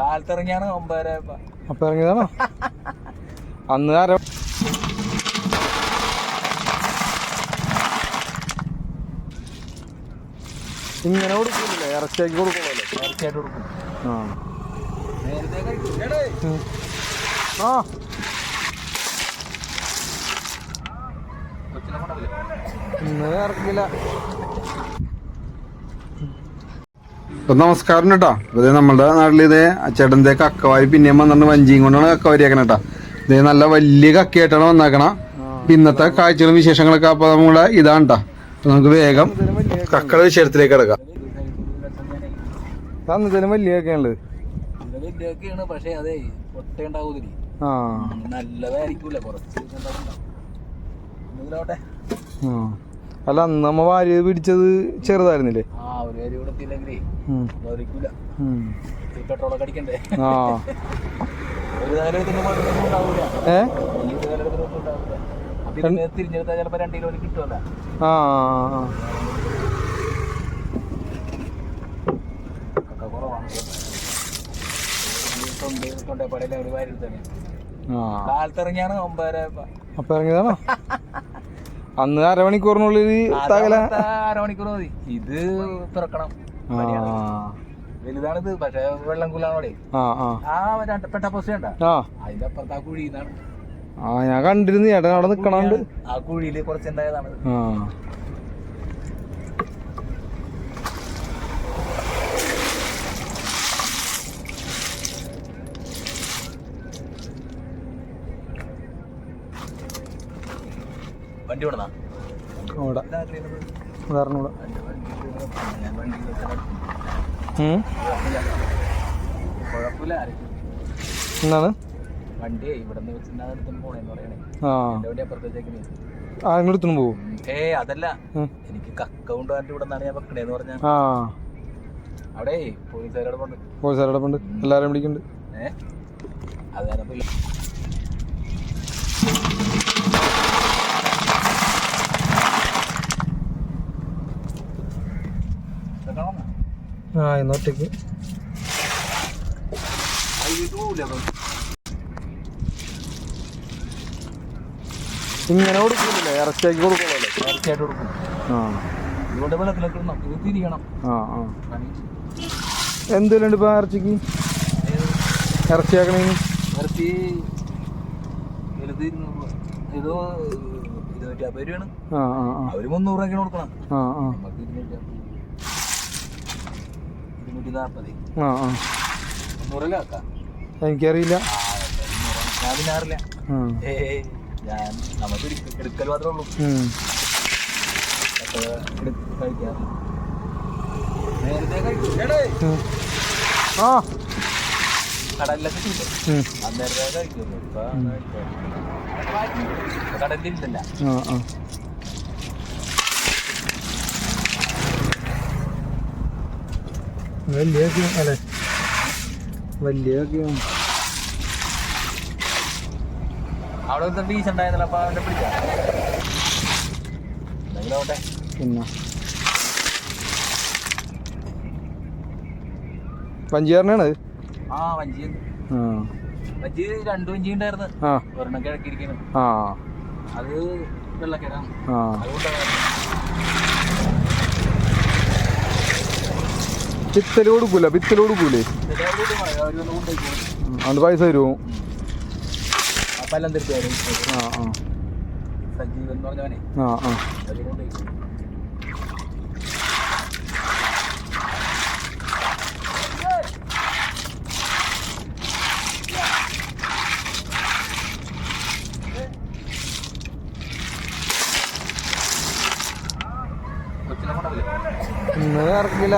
കാലത്തിറങ്ങിയാണ് ഒമ്പതര അപ്പൊ ഇറങ്ങിയതാണോ അന്ന് അര ഇങ്ങനെ കൊടുക്കില്ലേ ഇറച്ചിയാക്കി കൊടുക്കണല്ലോ ഇറച്ചിയായിട്ട് കൊടുക്കും. ആ. ആ. ഇന്ന് ഇറക്കില്ല. അപ്പൊ നമസ്കാരം കേട്ടോ അപ്പൊ ഇത് നമ്മുടെ നാട്ടിൽ ഇത് ചേട്ടന്റെ കക്കവാരി പിന്നെയും വന്നിട്ട് വഞ്ചിയും കൊണ്ടാണ് കക്കവാരി ആക്കണ കേട്ടോ ഇത് നല്ല വലിയ കക്കയായിട്ടാണ് വന്നേക്കണ. അപ്പൊ ഇന്നത്തെ കാഴ്ചകളും വിശേഷങ്ങളൊക്കെ അപ്പൊ നമ്മളെ ഇതാണ് കേട്ടോ അപ്പൊ നമുക്ക് വേഗം കക്കയുടെ വിശേഷത്തിലേക്ക് കിടക്കാം. തന്നതിന് വലിയ കക്കയാണുള്ളത് വലിയൊക്കെയാണ് പക്ഷേ അതെ ഒട്ട ഉണ്ടാവൂതിരി ആ. നല്ലതായിരിക്കൂല കുറച്ച്. അല്ല അന്ന് നമ്മ വാരി പിടിച്ചത് ചെറുതായിരുന്നില്ലേ? ഒരു എത്തിയില്ലെങ്കിലേ. പെട്രോളൊക്കെ അടിക്കണ്ടേ? മാത്രമൊന്നും ഉണ്ടാവൂല. ഈ ഒരു കാലത്തിനൊന്നും ഉണ്ടാവൂല. അപ്പൊ ഇതിനെ തിരിഞ്ഞെടുത്താൽ ചിലപ്പോ രണ്ട് കിലോ കിട്ടുമല്ല ആ ആ, ആ. ഒക്കെ കുറവാണ്. ഈ തൊണ്ട് തൊണ്ടേപ്പാടയിലെ ഒരു വാരി തന്നെ. ആ. കാലത്തിറങ്ങിയാണ് ഒമ്പതര അപ്പൊ ഇറങ്ങിയതാണോ? അന്ന് അരമണിക്കൂറിനുള്ളിൽ തകല അരമണിക്കൂർ മതി. ഇത് തുറക്കണം. വലുതാണിത് പക്ഷെ വെള്ളം കുലാണോടെ. ആ പെട്ട പോസ്റ്റ് കണ്ട? അതിന്റെ അപ്പുറത്ത് ആ കുഴിന്നാണ് ആ ഞാൻ കണ്ടിരുന്നു. ചേട്ടൻ അവിടെ നിക്കണുണ്ട്. ആ കുഴിയിൽ കുറച്ചുണ്ടായതാണ് വണ്ടി വിടണ അവിടെ ഉദാഹരണൂടെ ഞാൻ വണ്ടി വണ്ടി ഇവിടെ ആ വണ്ടി എടുത്തു പോവും? ഏ അതല്ല. എനിക്ക് കക്ക കൊണ്ടുപോകാൻ ഇവിടെ നിന്നാണ് ഞാൻ വെക്കണേന്ന് പറഞ്ഞ. അവിടെ പോലീസുകാരോടൊപ്പം കൊണ്ട് പോലീസുകാരുടെ ഉണ്ട് എല്ലാവരും പിടിക്കുന്നുണ്ട് ഏ? അത് കാരണം ഇപ്പൊ ഇല്ല. ഇതൊക്കെ കാണാമോ? ആ അത്. ഇങ്ങനെ കൊടുക്കില്ലേ ഇറച്ചിയാക്കി കൊടുക്കണല്ലോ ഇറച്ചിയായിട്ട് കൊടുക്കും. ആ. ഇവിടെ വെള്ളത്തിലൊക്കെ തിരിയണം. ആ ആ. എന്തെല്ലാം ഇപ്പൊ ഇറച്ചിക്ക്? ഏത് ഇറച്ചിയാക്കണേന്? ഇറച്ചി. ഇത് ഇരുന്നൂറ്റി അമ്പത് രൂപയാണ്. അവർ മുന്നൂറ് രൂപയ്ക്കാണ് കൊടുക്കണം ആ ആ. നമുക്ക് ഇരുന്നൂറ്റി അമ്പത് നാൽപ്പത് ആ എനിക്കറിയില്ല. ഞാൻ പിന്നെ അറിയില്ല ഏയ് ഞാൻ നമുക്ക് എടുക്ക- എടുക്കൽ മാത്രമേ ഉള്ളൂ. ഉം. ഒക്കെ എടുത്ത് കഴിക്കാറില്ല നേരത്തെ കഴിക്കും എടേ, ഉം. ആ. കടലിലൊക്കെ ഉം. അന്നേരത്തെ കഴിക്കുള്ളൂ ഇപ്പൊ കടലിലില്ല ആ ആ വലിയ അല്ലേ? വലിയ അവിടെ ഒരു ബീച്ച് ഉണ്ടായിരുന്നല്ലോ അപ്പൊ അവന്റെ പിടിക്കാം എന്തെങ്കിലും പിന്നെ. പഞ്ചാറിനാണ് ആ വഞ്ചി വഞ്ചി രണ്ടു വഞ്ചി ഉണ്ടായിരുന്നു. ഒരെണ്ണം കിഴക്കിരിക്കണം ആ. അത് വെള്ളക്കരാണ് ആ. അതുകൊണ്ടാണ്. പിത്തൽ കൊടുക്കൂല പിത്തൽ കൊടുക്കൂലേ അത് പൈസ തരുമോ? ഇന്ന് ഇറക്കില്ല